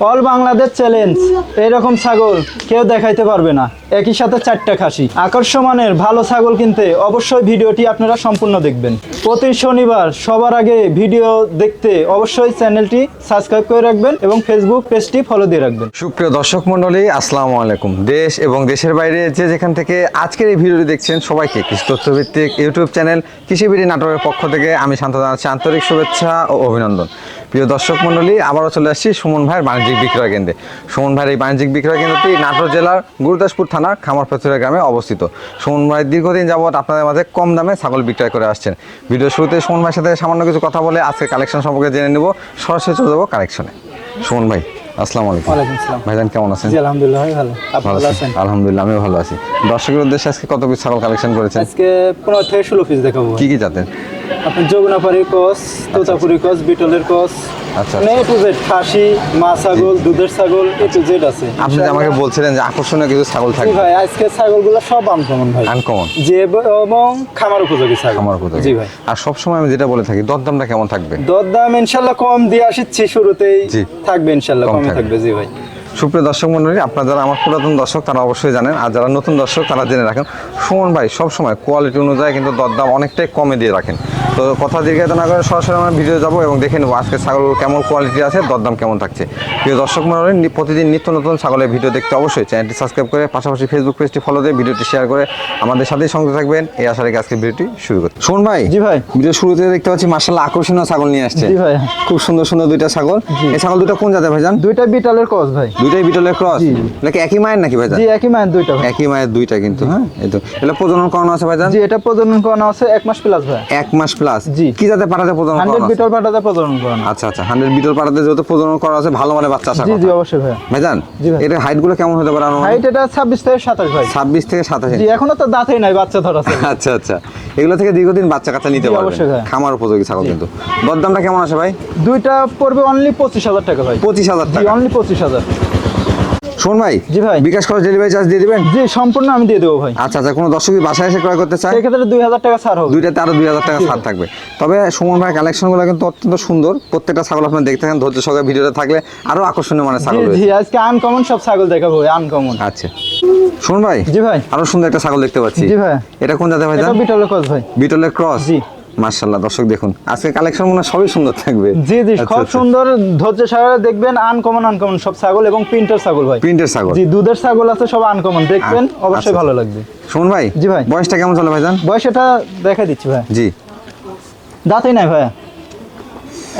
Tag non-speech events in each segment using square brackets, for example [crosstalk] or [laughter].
All Bangladesh challenge. এরকম ছাগল কেউ দেখাইতে পারবে না। একই সাথে চারটা খাসি। আকর্ষমানের ভালো ছাগল কিনতে অবশ্যই ভিডিওটি আপনারা সম্পূর্ণ দেখবেন। প্রতি শনিবার সবার আগে ভিডিও দেখতে অবশ্যই চ্যানেলটি সাবস্ক্রাইব করে রাখবেন এবং ফেসবুক পেজটি ফলো দিয়ে রাখবেন। সুপ্রিয় দর্শক মণ্ডলী, আসসালামু আলাইকুম। দেশ এবং দেশের বাইরে যে যেখান থেকে আজকের এই ভিডিওটি দেখছেন সবাইকে কৃষি তথ্যভিত্তিক ইউটিউব চ্যানেল কৃষিবিড়ি নাটকের পক্ষ থেকে আমি শান্ত জানাচ্ছি আন্তরিক শুভেচ্ছা ও অভিনন্দন। প্রিয় দর্শক মণ্ডলী আবারও চলে আসছি সুমন ভাইয়ের বাণিজ্যিক বিক্রয় কেন্দ্রে। সুমন ভাইয়ের এই বাণিজ্যিক বিক্রয় কেন্দ্রটি নাটোর জেলার গুরুদাসপুর থানার খামারপাথুরা গ্রামে অবস্থিত। সুমন ভাই দীর্ঘদিন যাবৎ আপনাদের মাঝে কম দামে ছাগল বিক্রয় করে আসছেন। ভিডিও শুরুতে সুমন ভাইয়ের সাথে সামান্য কিছু কথা বলে আজকে কালেকশন সম্পর্কে জেনে নেব। সরাসরি চলে যাব কালেকশনে সুমন ভাই আসসালামু আলাইকুম। ভাইজান কেমন আছেন? জি আলহামদুলিল্লাহ ভালো। আছেন? আলহামদুলিল্লাহ আমিও ভালো আছি। দর্শকের উদ্দেশ্যে আজকে কত পিস ছাগল কালেকশন করেছেন? আজকে পনেরো থেকে ষোলো পিস দেখাবো কি কি জাতের? কস তোতাপুরি কস বিটলের কস আচ্ছা, এ টু জেড খাসি মা ছাগল দুধের ছাগল এ টু জেড আছে। আপনি আমাকে বলছিলেন যে আকর্ষণীয় কিছু ছাগল থাকবে ভাই আজকে ছাগলগুলো সব আনকমন ভাই। আনকমন যে এবং খামার উপযোগী ছাগল। জি ভাই। আর সবসময় আমি যেটা বলে থাকি দরদামটা কেমন থাকবে? দরদাম ইনশাল্লাহ কম দিয়ে আসিচ্ছি শুরুতেই। থাকবে ইনশাল্লাহ কম। থাকবে জি ভাই। সুপ্রিয় দর্শক মন্ডলী আপনারা যারা আমার পুরাতন দর্শক তারা অবশ্যই জানেন। আর যারা নতুন দর্শক তারা জেনে রাখেন সুমন ভাই সবসময় কোয়ালিটি অনুযায়ী কিন্তু দরদাম অনেকটাই কমে দিয়ে রাখেন। তো কথা দীর্ঘায়িত না করে সরাসরি আমরা ভিডিও যাব এবং দেখে নেব আজকে ছাগল কেমন কোয়ালিটি আছে দরদাম কেমন থাকছে। প্রিয় দর্শক মন্ডলী প্রতিদিন নিত্য নতুন ছাগলের ভিডিও দেখতে অবশ্যই চ্যানেলটি সাবস্ক্রাইব করে পাশাপাশি ফেসবুক পেজটি ফলো দিয়ে ভিডিওটি শেয়ার করে আমাদের সাথেই সঙ্গে থাকবেন। এই আশা রেখে আজকে ভিডিওটি শুরু করতে সুমন ভাই জি ভাই। ভিডিও শুরুতে দেখতে পাচ্ছি মার্শাল্লাহ আকর্ষণীয় ছাগল নিয়ে আসছে। জি ভাই। খুব সুন্দর সুন্দর দুইটা ছাগল। এই ছাগল দুটো কোন জাতের ভাইজান? দুইটা বিটলের কস ভাই। দুইটাই বিটলের ক্রস। নাকি একই মায়ের নাকি ভাইজান? জি একই মায়ের দুইটা একই মায়ের দুইটা কিন্তু হ্যাঁ। এই তো। এটা প্রজনন করানো আছে ভাইজান? জি এটা প্রজনন করানো আছে এক মাস প্লাস ভাই। এক মাস প্লাস জি। কি পাঠাতে প্রজনন করানো আছে? বিটল পাটাতে প্রজনন করানো আচ্ছা আচ্ছা। হান্ড্রেড বিটল পাঠাতে যেহেতু প্রজনন করা আছে ভালো মানে বাচ্চা জি জি অবশ্যই ভাই। ভাইজান এটা হাইটগুলো কেমন হতে পারে হাইট এটা ছাব্বিশ থেকে সাতাশ ভাই। ছাব্বিশ থেকে সাতাশ জি এখনও তো দাঁতই নাই বাচ্চা ধরা আছে আচ্ছা আচ্ছা। এগুলো থেকে দীর্ঘদিন বাচ্চা কাচ্চা নিতে পারবে খামার উপযোগী ছাগল কিন্তু। দরদামটা কেমন আছে ভাই? দুইটা পড়বে অনলি পঁচিশ হাজার টাকা ভাই। পঁচিশ হাজার জি টাকা। অনলি পঁচিশ হাজার। শোন ভাই জি ভাই। বিকাশ খরচ ডেলিভারি চার্জ দিয়ে দিবেন? জি সম্পূর্ণ আমি দিয়ে দেবো ভাই। আচ্ছা আচ্ছা কোনো দর্শক বাসায় এসে ক্রয় করতে চায়? সেক্ষেত্রে দুই হাজার টাকা ছাড় হবে। দুইটাতে আরও দুই হাজার টাকা ছাড় থাকবে। তবে সুমন ভাই কালেকশনগুলো কিন্তু অত্যন্ত সুন্দর। প্রত্যেকটা ছাগল আপনার দেখতে থাকেন ধৈর্য সহকারে ভিডিওটা থাকলে আরও আকর্ষণীয় মানে ছাগল জি আজকে আনকমন সব ছাগল দেখাবো আনকমন আচ্ছা। শুনুন ভাই জি ভাই। আরও সুন্দর একটা ছাগল দেখতে পাচ্ছি। জি ভাই। এটা কোন জাতের ভাই এটা বিটলের কস ভাই। বিটলের ক্রস? জি। মার্শাল্লাহ দর্শক দেখুন। আজকে কালেকশন মনে সবই সুন্দর থাকবে। জি জি খুব সুন্দর ধৈর্য সহকারে দেখবেন আনকমন আনকমন সব ছাগল এবং প্রিন্টার ছাগল ভাই। প্রিন্টার ছাগল। জি দুধের ছাগল আছে সব আনকমন দেখবেন আচ্ছা, অবশ্যই আচ্ছা। ভালো লাগবে। শুনুন ভাই জি ভাই। বয়সটা কেমন চলে ভাইজান? বয়স এটা দেখা দিচ্ছি ভাই। জি। দাঁতই নাই ভাই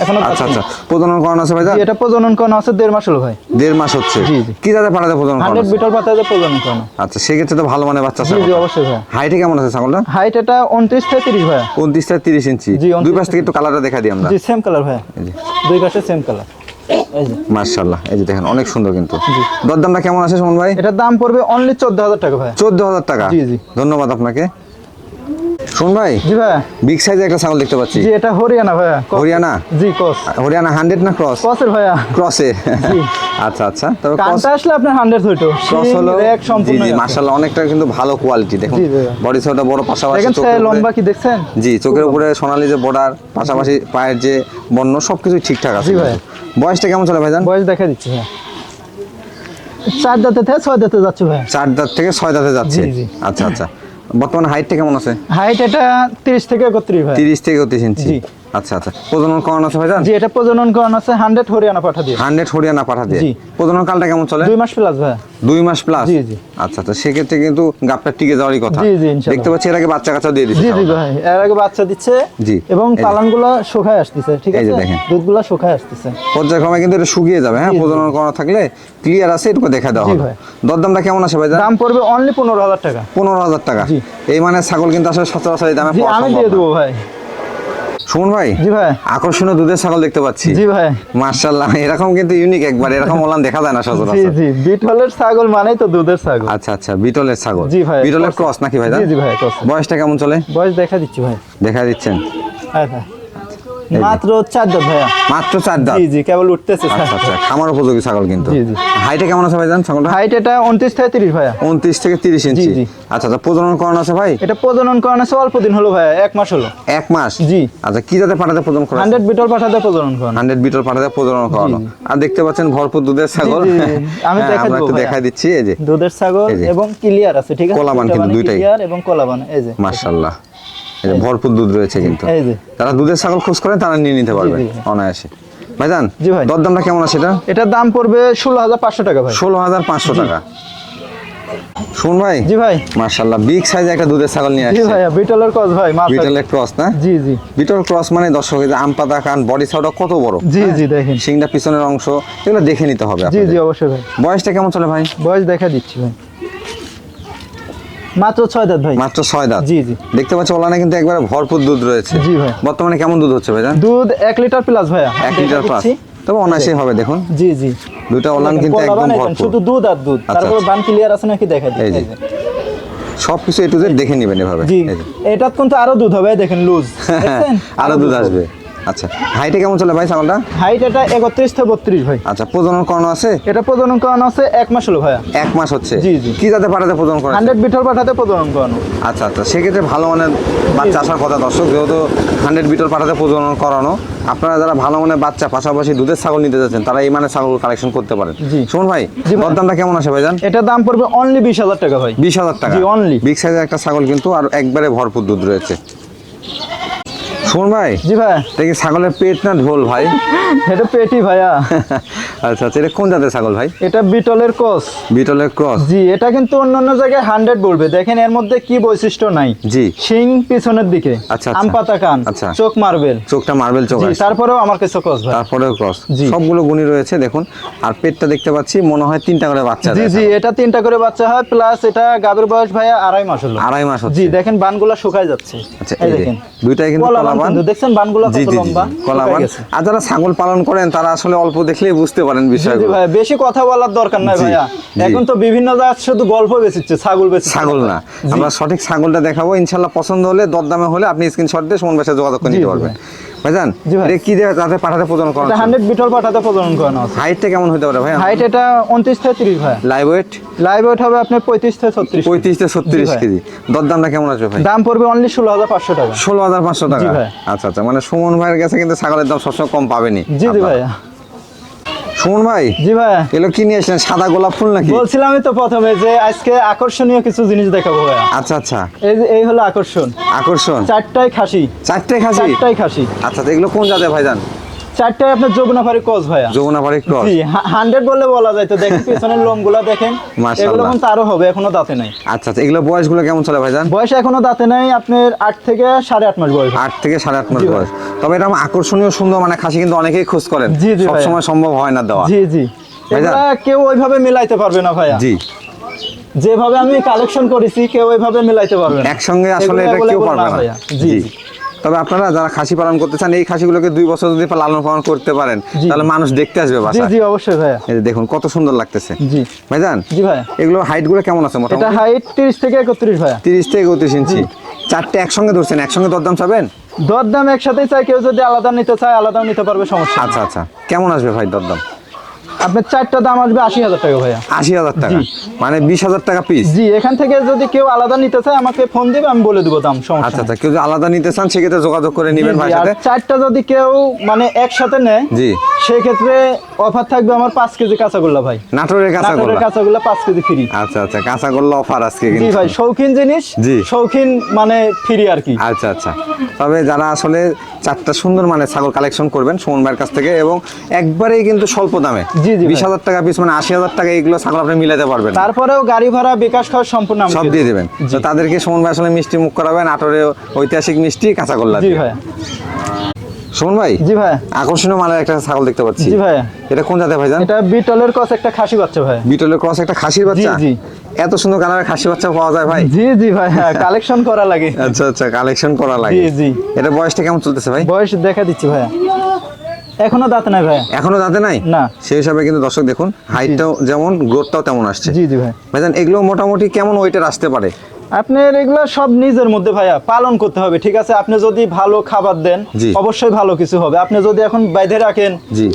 এখনও আচ্ছা আচ্ছা। প্রজনন করানো আছে ভাইজান? এটা প্রজনন করানো আছে দেড় মাস হলো ভাই। দেড় মাস হচ্ছে? জি, জি। কি জাতের পাঠাতে প্রজনন করানো হান্ড্রেড আছে? বিটল পাতাতে প্রজনন করানো। আচ্ছা সেক্ষেত্রে তো ভালো মানে বাচ্চা জি জি অবশ্যই ভাই। হাইটে কেমন আছে ছাগলটা? হাইট এটা উনত্রিশ থেকে তিরিশ ভাই উনত্রিশ থেকে তিরিশ ইঞ্চি। জি, 29 দুই পাশ থেকে একটু কালারটা দেখা দিই আমরা। জি সেম কালার ভাই দুই পাশে সেম কালার মার্শাল্লাহ এই যে দেখেন অনেক সুন্দর কিন্তু। দরদামটা কেমন আছে সুমন ভাই? এটার দাম পড়বে অনলি চোদ্দ হাজার টাকা ভাই চোদ্দ হাজার টাকা? জি, জি। ধন্যবাদ আপনাকে। শুন ভাই জি ভাই। বিগ সাইজে একটা ছাগল দেখতে পাচ্ছি। জি এটা হরিয়ানা ভাইয়া হরিয়ানা? জি কস হরিয়ানা হান্ড্রেড না ক্রস কসের ভাইয়া। ক্রসে আচ্ছা আচ্ছা তবে ক্রস আসলে আপনার হান্ড্রেড হইতো ক্রস হলো এক সম্পূর্ণ জি মার্শাল্লাহ অনেকটা কিন্তু ভালো কোয়ালিটি দেখুন। বডি সাইডটা বড় পাশাপাশি দেখেন চোখের উপরে- লম্বা কি দেখছেন? জি চোখের উপরে সোনালী যে বর্ডার পাশাপাশি পায়ের যে বর্ণ সবকিছু ঠিকঠাক আছে জি ভাই। বয়সটা কেমন চলে ভাইজান? বয়স দেখা দিচ্ছে ভাই চার দাঁতে থেকে ছয় দাঁতে যাচ্ছে ভাই চার দাঁত থেকে ছয় দাঁতে যাচ্ছে। আচ্ছা আচ্ছা। বর্তমানে হাইটটা কেমন আছে? হাইট এটা তিরিশ থেকে একত্রিশ ভাই। তিরিশ থেকে একত্রিশ ইঞ্চি জি। আচ্ছা আচ্ছা প্রজনন করানো আছে ভাইজান জি এটা প্রজনন করানো আছে হান্ড্রেড হরিয়ানা পাঠা দিয়ে হান্ড্রেড হরিয়ানা পাঠা দিয়ে জি। প্রজনন কালটা কেমন চলে দুই মাস প্লাস ভাই দুই মাস প্লাস জি, জি। আচ্ছা সেক্ষেত্রে কিন্তু টিকে যাওয়ারই কথা জি, জি, ইনশাআল্লাহ। দেখতে পাচ্ছি এর আগে বাচ্চা কাচ্চা দিয়ে দিচ্ছে জি জি ভাই এর আগে বাচ্চা দিচ্ছে জি। এবং। পালানগুলো শুকায় আসতেছে ঠিক এই যে আছে দেখেন। দুধগুলো শুকায় আসতেছে পর্যায়ক্রমে কিন্তু এটা শুকিয়ে যাবে হ্যাঁ। প্রজনন করা থাকলে ক্লিয়ার আছে এটুকু দেখা দেওয়া হবে ভাই। দরদামটা কেমন আছে ভাইজান দাম পড়বে অনলি পনেরো হাজার টাকা পনেরো হাজার টাকা জি। এই মানে ছাগল কিন্তু আসলে সচরাচর দামে পাওয়া আমি দিয়ে দেবো ভাই সুমন ভাই জি ভাই। আকর্ষণীয় দুধের ছাগল দেখতে পাচ্ছি। জি ভাই। মার্শাল্লাহ এরকম কিন্তু ইউনিক একবার এরকম ওলান দেখা যায় না জি সচরাচর। জি বিটলের ছাগল মানেই তো দুধের ছাগল। আচ্ছা আচ্ছা বিটলের ছাগল। জি ভাই বিটলের ক্রস নাকি ভাই জি জি ভাই ক্রস বয়সটা কেমন চলে? বয়স দেখা দিচ্ছি ভাই। দেখা দিচ্ছেন। যে। মাত্র চার দাঁত ভাইয়া। মাত্র চার দাঁত। জি জি কেবল উঠতেছে আচ্ছা আচ্ছা খামার উপযোগী ছাগল কিন্তু। হাইটে কেমন আছে ভাইজান ছাগলটা? হাইট এটা উনত্রিশ থেকে তিরিশ ভাইয়া। উনত্রিশ থেকে তিরিশ ইঞ্চি। আচ্ছা আচ্ছা প্রজনন আছে ভাই? এটা প্রজনন আছে অল্প দিন হলো ভাইয়া এক মাস হলো। এক মাস? জি। আচ্ছা কি যাতে পাঠাতে প্রজনন করা হান্ড্রেড বিটল পাঠাতে প্রজনন করানো। হান্ড্রেড বিটল পাঠাতে প্রজনন করানো। আর দেখতে পাচ্ছেন ভরপুর দুধের ছাগল। আমি হ্যাঁ, দেখাই দিচ্ছি এই যে। দুধের ছাগল এবং ক্লিয়ার আছে ঠিক আছে? কলাবান কিন্তু দুইটাই। clear এবং কলাবান এই যে। যে ভরপুর দুধ রয়েছে কিন্তু। তারা দুধের ছাগল খোঁজ করে তারা নিয়ে নিতে পারবে জি। অনায়াসে। ভাইজান জি ভাই। দরদামটা কেমন আছে এটা? এটার দাম পড়বে ষোলো হাজার পাঁচশো টাকা ভাই। ষোলো হাজার পাঁচশো টাকা। শুন ভাই। জি ভাই। মার্শাল্লাহ বিগ সাইজ একটা দুধের ছাগল নিয়ে জি আসছে। ভাইয়া বিটলের কস ভাই বিটলের ক্রস না? জি জি। বিটল ক্রস মানে দর্শক এই যে আম পাতা কান বডি সাউটা কত বড়? জি জি দেখেন। সিংটা পিছনের অংশ এগুলো দেখে নিতে হবে জি জি অবশ্যই ভাই। বয়সটা কেমন চলে ভাই? বয়স দেখা দিচ্ছি ভাই। মাত্র ছয় দাঁত ভাই। মাত্র ছয় দাঁত? জি জি। দেখতে পাচ্ছ ওলানে কিন্তু একবারে ভরপুর দুধ রয়েছে। জি ভাই। বর্তমানে কেমন দুধ হচ্ছে ভাইজান? দুধ এক লিটার প্লাস ভাইয়া। এক লিটার প্লাস। তবে অনায়াসেই হবে দেখুন। জি জি। দুটা ওলান কিন্তু একদম ভরপুর। শুধু দুধ আর দুধ। আচ্ছা, তারপরে আচ্ছা। বান ক্লিয়ার আছে নাকি দেখা দিই। এই যে। সব কিছু এটু দেখে নেবেন এভাবে। জি। এটা কিন্তু আরও দুধ হবে দেখেন লুজ [laughs] আরও দুধ আসবে। আচ্ছা হাইটে কেমন চলে ভাই ছাগলটা? হাইট এটা একত্রিশ থেকে বত্রিশ ভাই। আচ্ছা প্রজনন করানো আছে? এটা প্রজনন করানো আছে এক মাস হলো ভাইয়া। এক মাস হচ্ছে? জি, জি। কি যাতে পাঠাতে প্রজনন করা হান্ড্রেড বিটল পাঠাতে প্রজনন করানো। আচ্ছা আচ্ছা সেক্ষেত্রে ভালো মানের বাচ্চা আসার কথা দর্শক যেহেতু হান্ড্রেড বিটল পাঠাতে প্রজনন করানো আপনারা যারা ভালো মানের বাচ্চা পাশাপাশি দুধের ছাগল নিতে যাচ্ছেন তারা এই মানে ছাগল কালেকশন করতে পারেন। শোন ভাই ভাই। দরদামটা কেমন আছে ভাইজান? এটার দাম পড়বে অনলি বিশ হাজার টাকা ভাই। বিশ হাজার টাকা। only। বিগ সাইজের একটা ছাগল কিন্তু আর একবারে ভরপুর দুধ রয়েছে। শোন ভাই? জি ভাই। দেখি ছাগলের পেট না ঢোল ভাই? [laughs] এটা পেটি ভাইয়া। [laughs] আচ্ছা আচ্ছা এটা কোন জাতের ছাগল ভাই? এটা বিটলের কস বিটলের ক্রস। জি এটা কিন্তু অন্য অন্য জায়গায় হান্ড্রেড বলবে। দেখেন এর মধ্যে কি বৈশিষ্ট্য নাই। জি। শিং পিছনের দিকে। আচ্ছা, আচ্ছা। আম পাতা কান আচ্ছা। চোখ মারবেল। চোখটা মার্বেল চোখ জি তারপরেও আমার কাছে কস ভাই। তারপরেও ক্রস। জি। সবগুলো গুণী রয়েছে দেখুন। আর পেটটা দেখতে পাচ্ছি মনে হয় তিনটা করে বাচ্চা জি জি এটা তিনটা করে বাচ্চা হয় প্লাস এটা গাভীর বয়স ভাইয়া আড়াই মাস হলো। আড়াই মাস জি দেখেন বানগুলা শুকায় যাচ্ছে। আচ্ছা এই দেখেন। দুইটাই কিন্তু বান? দেখছেন বানগুলা কত জি জি লম্বা? কলাবান শুকায় আর যারা ছাগল পালন করেন তারা আসলে অল্প দেখলেই বুঝতে পারেন বিষয়গুলো। ভাই বেশি কথা বলার দরকার নাই ভাইয়া। এখন তো বিভিন্ন জাত শুধু গল্প ছাগল ছাগল না। আমরা সঠিক ছাগলটা দেখাবো। ইনশাল্লাহ পছন্দ হলে দরদামে হলে আপনি স্ক্রিনশট দিয়ে সুমন ভাইয়ের যোগাযোগ করে নিতে পারবেন। ভাইজান এটা কি দিয়ে তাতে পাঠাতে করানো এটা হান্ড্রেড বিটল পাঠাতে করানো আছে হাইটটা কেমন হতে পারে ভাই হাইট এটা উনত্রিশ থেকে তিরিশ ভাই। লাইভ ওয়েট লাইভ ওয়েট হবে আপনার পঁয়ত্রিশ থেকে ছত্রিশ পঁয়ত্রিশ থেকে ছত্রিশ জি ভাই। কেজি। দরদামটা কেমন আছে ভাই? দাম পড়বে অনলি ষোলো হাজার পাঁচশো টাকা। ষোলো হাজার পাঁচশো টাকা? আচ্ছা আচ্ছা। মানে সুমন ভাইয়ের কাছে কিন্তু ছাগলের দাম সবসময় কম পাবেনি জি জি আপনারা। সুমন ভাই জি ভাইয়া এগুলো কি নিয়ে আসলেন সাদা গোলাপ ফুল নাকি? বলছিলাম তো প্রথমে যে আজকে আকর্ষণীয় কিছু জিনিস দেখাবো ভাইয়া। আচ্ছা আচ্ছা। এই যে এই হলো আকর্ষণ। আকর্ষণ? চারটায় খাসি। চারটায় খাসি? চারটায় খাসি। আচ্ছা এগুলো কোন জাতে ভাইজান? চারটায় আপনার যমুনাফারি কস ভাইয়া। ক্রস জি হান্ড্রেড বললে বলা যায়। তো দেখেন পিছনের লোমগুলা দেখেন। মাশাআল্লাহ। এগুলো আরও হবে এখনও দাঁতে নাই। আচ্ছা আচ্ছা এগুলো বয়সগুলো কেমন চলে ভাইজান? বয়স এখনও দাঁতে নাই আপনার আট থেকে সাড়ে আট মাস বয়স। আট থেকে সাড়ে আট মাস বয়স। তবে এটা আকর্ষণীয় সুন্দর মানে খাসি কিন্তু অনেকেই খোঁজ করেন। ভাইয়া। সবসময় সম্ভব হয় না দেওয়া। জি জি। এগুলা কেউ ওইভাবে মিলাইতে পারবে না ভাইয়া। জি। যেভাবে আমি কালেকশন করেছি কেউ ওইভাবে মিলাইতে পারবে না। একসঙ্গে আসলে এটা কেউ পারবে না জি। তবে আপনারা যারা খাসি পালন করতে চান এই খাসিগুলোকে দুই বছর যদি লালন পালন করতে পারেন তাহলে মানুষ দেখতে আসবে জি জি অবশ্যই ভাইয়া। এই দেখুন কত সুন্দর লাগতেছে। জি। ভাইজান জি ভাইয়া। এগুলো হাইটগুলো কেমন আছে এটা হাইট তিরিশ থেকে একত্রিশ ভাইয়া। তিরিশ থেকে একত্রিশ ইঞ্চি। চারটে একসঙ্গে ধরছেন একসঙ্গে দরদাম চাবেন? দরদাম একসাথেই চাই কেউ যদি আলাদা নিতে চায় আলাদাও নিতে পারবে সমস্যা আচ্ছা আচ্ছা। কেমন আসবে ভাই দরদাম? আপনার চারটা দাম আসবে আশি হাজার টাকা ভাইয়া। আশি হাজার টাকা। মানে বিশ হাজার টাকা পিস জি এখান থেকে যদি কেউ আলাদা নিতে চায় আমাকে ফোন দিবে আমি বলে দেবো দাম সমস্যা আচ্ছা আচ্ছা কেউ আলাদা নিতে চান সেক্ষেত্রে যোগাযোগ করে নেবেন আর সাথে। চারটা যদি কেউ মানে একসাথে নেয় জি। সেক্ষেত্রে অফার থাকবে আমার পাঁচ কেজি কাঁচাগোল্লা ভাই। নাটোরের কাঁচা নাটোরের গোল্লা কাঁচাগোল্লা পাঁচ কেজি ফ্রি আচ্ছা আচ্ছা কাঁচা গোল্লা অফার আজকে জি ভাই শৌখিন জিনিস জি। শৌখিন মানে ফ্রি আর কি। আচ্ছা আচ্ছা। তবে যারা আসলে চারটা সুন্দর মানে ছাগল কালেকশন করবেন সুমন ভাইয়ের কাছ থেকে এবং একবারেই কিন্তু স্বল্প দামে। জি, ভাই। বিশ হাজার টাকা পিস মানে আশি হাজার টাকা এগুলো ছাগল আপনি মিলাতে পারবেন। তারপরেও গাড়ি ভাড়া বিকাশ খরচ সম্পূর্ণ সব দিয়ে দেবেন। তো তাদেরকে সুমন ভাই আসলে মিষ্টি মুখ করাবেন আটরে ঐতিহাসিক মিষ্টি কাঁচা গোল্লা জি। ভাই। সুমন ভাই জি ভাই। আকর্ষণীয় মানের একটা ছাগল দেখতে পাচ্ছি। জি ভাই। এটা কোন জাতের ভাইজান এটা বিটলের কস একটা খাসি বাচ্চা ভাই। বিটলের ক্রস একটা খাসির বাচ্চা? জি। এত সুন্দর কালারের খাসি বাচ্চা পাওয়া যায় ভাই। জি জি ভাই হ্যাঁ কালেকশন করা লাগে। আচ্ছা আচ্ছা কালেকশন করা লাগে। জি জি। এটা বয়সটা কেমন চলতেছে ভাই? বয়স দেখা দিচ্ছি ভাইয়া এখনও দাঁত নাই ভাইয়া। এখনও দাঁতে নাই? না। সেই হিসাবে কিন্তু দর্শক দেখুন হাইটটাও যেমন গ্রোথটাও তেমন আসছে। জি জি ভাই। ভাইজান এগুলো মোটামুটি কেমন ওয়েটের আসতে পারে? আপনার এগুলো সব নিজের মধ্যে ভাইয়া পালন করতে হবে ঠিক আছে? আপনি যদি ভালো খাবার দেন অবশ্যই ভালো কিছু হবে। আপনি যদি এখন বাইধে রাখেন জি।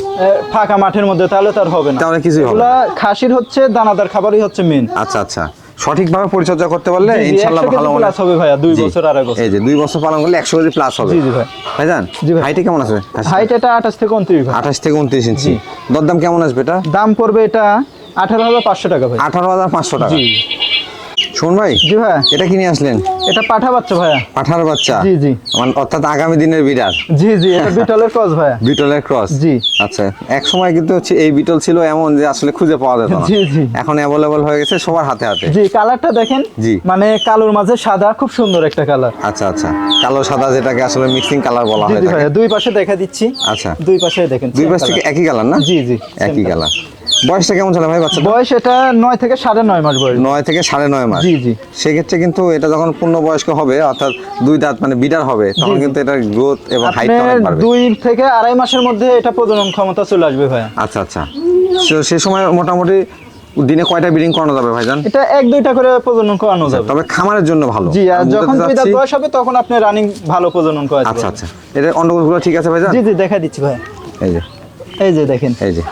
ফাঁকা মাঠের মধ্যে তাহলে তার হবে না। তাহলে কিছুই হবে। খাসির হচ্ছে দানাদার খাবারই হচ্ছে মেন আচ্ছা আচ্ছা। সঠিকভাবে পরিচর্যা করতে পারলে ইনশাল্লাহ ভালো plus হবে ভাইয়া, দুই। বছর, আড়াই বছর। এই যে দুই বছর পালন করলে একশো কেজি প্লাস হবে জি, জি ভাই। ভাইজান জি ভাই। হাইটে কেমন আছে হাইট এটা আঠাশ থেকে উনত্রিশ ভাই আঠাশ থেকে উনত্রিশ ইঞ্চি জি। দরদাম কেমন আসবে এটা দাম পড়বে এটা আঠারো হাজার পাঁচশো টাকা ভাই আঠারো হাজার পাঁচশো টাকা জি শোন ভাই জি ভাই। এটা কিনে আসলেন? এটা পাঠা বাচ্চা ভাইয়া। পাঠার বাচ্চা? জি, জি। মানে অর্থাৎ আগামী দিনের বিড়াল। জি জি এটা বিটলের ক্রস ভাইয়া। বিটলের ক্রস জি। আচ্ছা এক সময় কিন্তু হচ্ছে এই বিটল ছিল এমন যে আসলে খুঁজে পাওয়া যেত না। জি, জি। এখন অ্যাভেলেবল হয়ে গেছে সবার হাতে হাতে। জি কালারটা দেখেন। জি। মানে কালোর মাঝে সাদা খুব সুন্দর একটা কালার আচ্ছা আচ্ছা। কালো সাদা যেটাকে আসলে মিক্সিং কালার বলা হয় দুই পাশে দেখা দিচ্ছি। আচ্ছা। দুই পাশে দেখেন দুই পাশ থেকে একই কালার না? জি জি একই কালার বয়সটা কেমন চলে ভাই বাচ্চা বয়স এটা নয় থেকে সাড়ে নয় মাস বয়স। নয় থেকে সাড়ে নয় মাস। জি, জি। সেক্ষেত্রে কিন্তু এটা যখন পূর্ণ বয়স্ক হবে অর্থাৎ দুই দাঁত মানে বিডার হবে তখন কিন্তু এটার গ্রোথ এবং হাইট অনেক বাড়বে। দুই থেকে আড়াই মাসের মধ্যে এটা প্রজনন ক্ষমতা চলে আসবে ভাইয়া। আচ্ছা আচ্ছা। সে- সময় মোটামুটি দিনে কয়টা ব্রিডিং করানো যাবে ভাইজান? এটা এক দুইটা করে প্রজনন করানো যাবে। তবে খামারের জন্য ভালো। জি আর যখন দাঁত বয়স হবে তখন আপনি রানিং ভালো প্রজনন করাতে আচ্ছা আচ্ছা। এটা অন্ডকোষগুলো ঠিক আছে ভাইজান? জি জি দেখা দিচ্ছি ভাই এই যে। এই যে দেখেন। এই যে।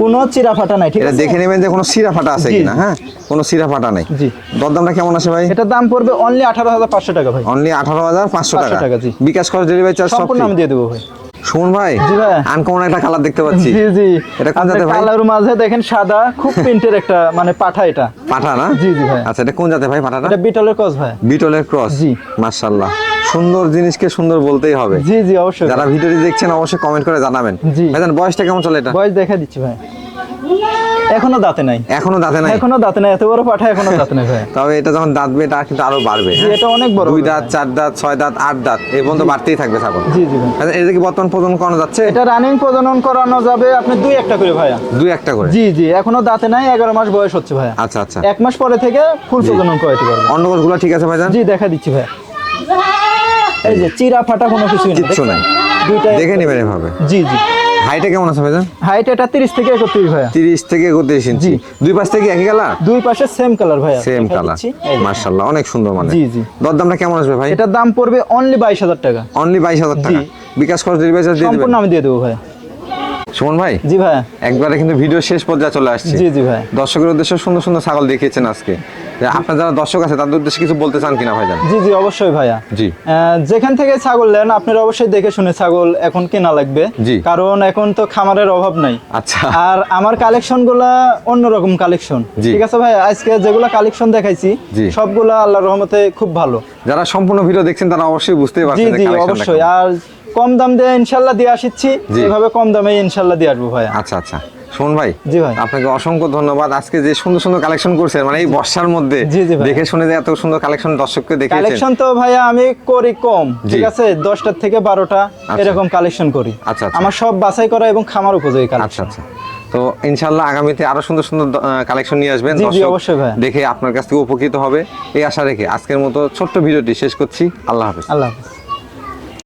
কোনো চিরা ফাটা নাই ঠিক এটা আছে? দেখে নেবেন যে কোনো সিরা ফাটা আছে কিনা হ্যাঁ? কোনো সিরা ফাটা নাই। জি। দরদামটা কেমন আছে ভাই? এটা দাম পড়বে অনলি আঠারো হাজার পাঁচশো টাকা ভাই। অনলি আঠারো হাজার পাঁচশো টাকা। টাকা, জি। বিকাশ খরচ ডেলিভারি চার্জ সব সম্পূর্ণ আমি দিয়ে দেবো ভাই। শুন ভাই আনকমন একটা কালার দেখতে পাচ্ছি। জি জি। এটা কোন জাতের ভাই? কালার মাঝে দেখেন সাদা খুব প্রিন্টের একটা মানে পাঠা এটা। পাঠা না? জি, জি ভাই। আচ্ছা এটা কোন জাতের ভাই পাঠাটা? এটা বিটলের ক্রস ভাই। বিটলের ক্রস জি। মাশাআল্লাহ। সুন্দর জিনিসকে সুন্দর বলতেই হবে। জি জি অবশ্যই। যারা ভিডিওটি দেখছেন অবশ্যই কমেন্ট করে জানাবেন। জি। ভাইজান বয়সটা কেমন চলে এটা? বয়স দেখা দিচ্ছি ভাই। এখনও দাঁতে নাই। এখনও দাঁতে নাই? এখনও দাঁতে নাই এত বড় পাঠা এখনও দাঁতে নাই ভাই। [laughs] তবে এটা যখন দাঁতবে এটা কিন্তু আরও বাড়বে হ্যাঁ? এটা অনেক বড় দুই দাঁত চার দাঁত ছয় দাঁত আট দাঁত এই পর্যন্ত বাড়তেই থাকবে ছাগল। জি জি ভাই। আচ্ছা, এটা কি বর্তমান প্রজনন করানো যাচ্ছে? এটা রানিং প্রজনন করানো যাবে আপনি দুই একটা করে ভাইয়া। দুই একটা করে? জি জি এখনও দাঁতে নাই এগারো মাস বয়স হচ্ছে ভাইয়া। আচ্ছা আচ্ছা। এক মাস পরে থেকে ফুল প্রজনন করাইতে পারবে। অন্ডকোষগুলো ঠিক আছে ভাইজান? জি দেখা দিচ্ছি ভাইয়া। এই যে চিরা ফাটা কোনো কিছুই না কিচ্ছু নাই। দুইটা দেখে নেবেন এভাবে। জি জি। হাইটে কেমন আছে ভাইজান? হাইট এটা তিরিশ থেকে একত্রিশ ভাইয়া। তিরিশ থেকে একত্রিশ ইঞ্চি। জি। দুই পাশ থেকে একই কালার দুই পাশে সেম কালার ভাইয়া। Same colour. মার্শাল্লাহ অনেক সুন্দর মানে। জি, জি। দরদামটা কেমন আসবে ভাই? এটার দাম পড়বে অনলি বাইশ হাজার টাকা। অনলি বাইশ হাজার টাকা। বিকাশ খরচ ডেলিভারি চার্জ দিয়ে দেবো সম্পূর্ণ আমি দিয়ে দেবো ভাইয়া। সুমন ভাই? জি ভাইয়া একবারে কিন্তু ভিডিও শেষ পর্যায়ে চলে আসছে। জি জি ভাই। দর্শকের উদ্দেশ্যে সুন্দর সুন্দর ছাগল দেখিয়েছেন আজকে। আপনার যারা দর্শক আছে তাদের উদ্দেশ্যে কিছু বলতে চান কিনা ভাইজান? জি জি অবশ্যই ভাইয়া। জি। যেখান থেকে ছাগল নেন আপনারা অবশ্যই দেখে শুনে ছাগল এখন কেনা লাগবে। জি। কারণ এখন তো খামারের অভাব নাই। আচ্ছা। আর আমার কালেকশনগুলা অন্যরকম কালেকশন। জি। ঠিক আছে ভাই আজকে যেগুলা কালেকশন দেখাইছি জি। সবগুলা আল্লাহর রহমতে খুব ভালো। যারা সম্পূর্ণ ভিডিও দেখছেন তারা অবশ্যই বুঝতে পারছেন যে জি অবশ্যই। আর কম দাম দিয়ে ইনশাল্লাহ দিয়ে আসিচ্ছি। জি। এভাবে কম দামে ইনশাল্লাহ দিয়ে আসব ভাইয়া। আচ্ছা আচ্ছা। শোন ভাই জি ভাই। আপনাকে অসংখ্য ধন্যবাদ। আজকে যে সুন্দর সুন্দর কালেকশন করছেন মানে এই বর্ষার মধ্যে ভাই। দেখে শুনে যে এত সুন্দর কালেকশন দর্শককে দেখিয়েছেন। কালেকশন তো ভাইয়া আমি করি কম ঠিক। আছে? দশটার থেকে বারোটা এরকম কালেকশন করি। আচ্ছা, আচ্ছা। আমার সব বাছাই করা এবং খামার উপযোগী আচ্ছা কালেকশন। আচ্ছা তো ইনশাল্লাহ আগামীতে আরও সুন্দর সুন্দর কালেকশন নিয়ে আসবেন। অবশ্যই ভাই। দেখে আপনার কাছ থেকে উপকৃত হবে। এই আশা রেখে আজকের মতো ছোট্ট ভিডিওটি শেষ করছি। আল্লাহ হাফেজ। আল্লাহ হাফিজ।